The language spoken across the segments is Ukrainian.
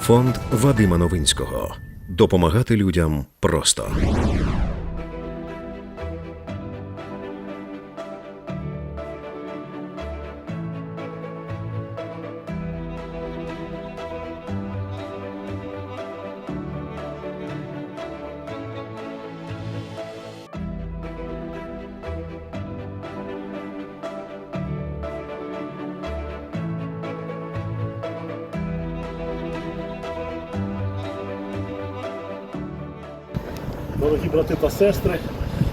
Фонд Вадима Новинського. Допомагати людям просто. Дорогі брати та сестри,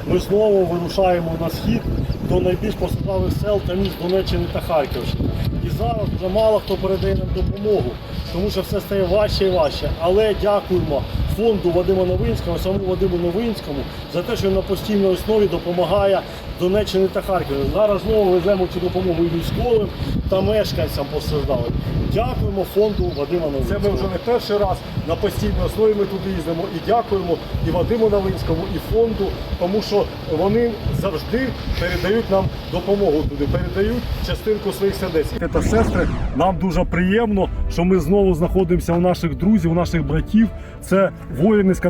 ми знову вирушаємо на схід до найбільш постраждалих сел та міст Донеччини та Харківщини. І зараз вже мало хто передає нам допомогу, тому що все стає важче і важче. Але дякуємо фонду Вадима Новинського, самому Вадиму Новинському за те, що він на постійній основі допомагає Донеччині та Харкові. Зараз знову веземо цю допомогу і військовим та мешканцям постраждалих. Дякуємо фонду Вадима Новинського. Це ми вже не перший раз на постійній основі ми туди їздимо і дякуємо і Вадиму Новинському, і фонду, тому що вони завжди передають нам допомогу туди, передають частинку своїх сердець. Та сестри, нам дуже приємно, що ми знову знаходимося у наших друзів, у наших братів. Це воїни, з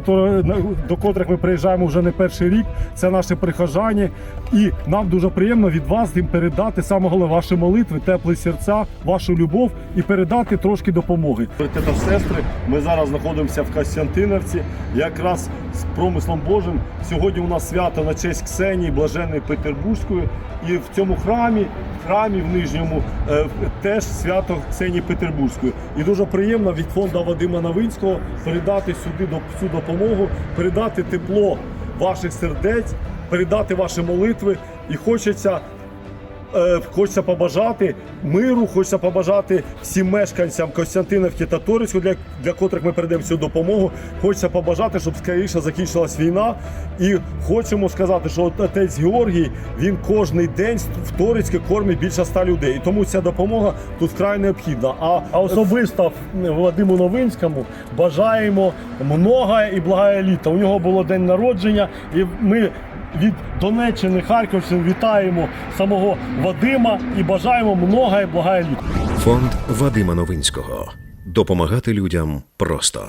до котрих ми приїжджаємо вже не перший рік. Це наші прихожані. І нам дуже приємно від вас їм передати саме головне ваші молитви, теплі серця, вашу любов і передати трошки допомоги. Брати та сестри, ми зараз знаходимося в Костянтиновці, якраз з промислом Божим. Сьогодні у нас свято на честь Ксенії Блаженної Петербурзької. І в цьому храмі, в храмі в нижньому, е, теж свято Ксенії Петербурзької. І дуже приємно від фонду Вадима Новинського передати сюди до- цю допомогу, передати тепло ваших сердець, передати ваші молитви. І хочеться Е, Хочеться побажати миру, хочеться побажати всім мешканцям Костянтинівки та Торицьку, для, для котрих ми передаємо цю допомогу. Хочеться побажати, щоб скоріше закінчилась війна. І хочемо сказати, що отець Георгій він кожний день в Торицьку кормить більше ста людей. І тому ця допомога тут вкрай необхідна. А, а особисто Владимиру Новинському бажаємо много і благає літа. У нього було день народження, і ми від Донеччини, Харківщини вітаємо самого Вадима і бажаємо много і благає. Фонд Вадима Новинського. Допомагати людям просто.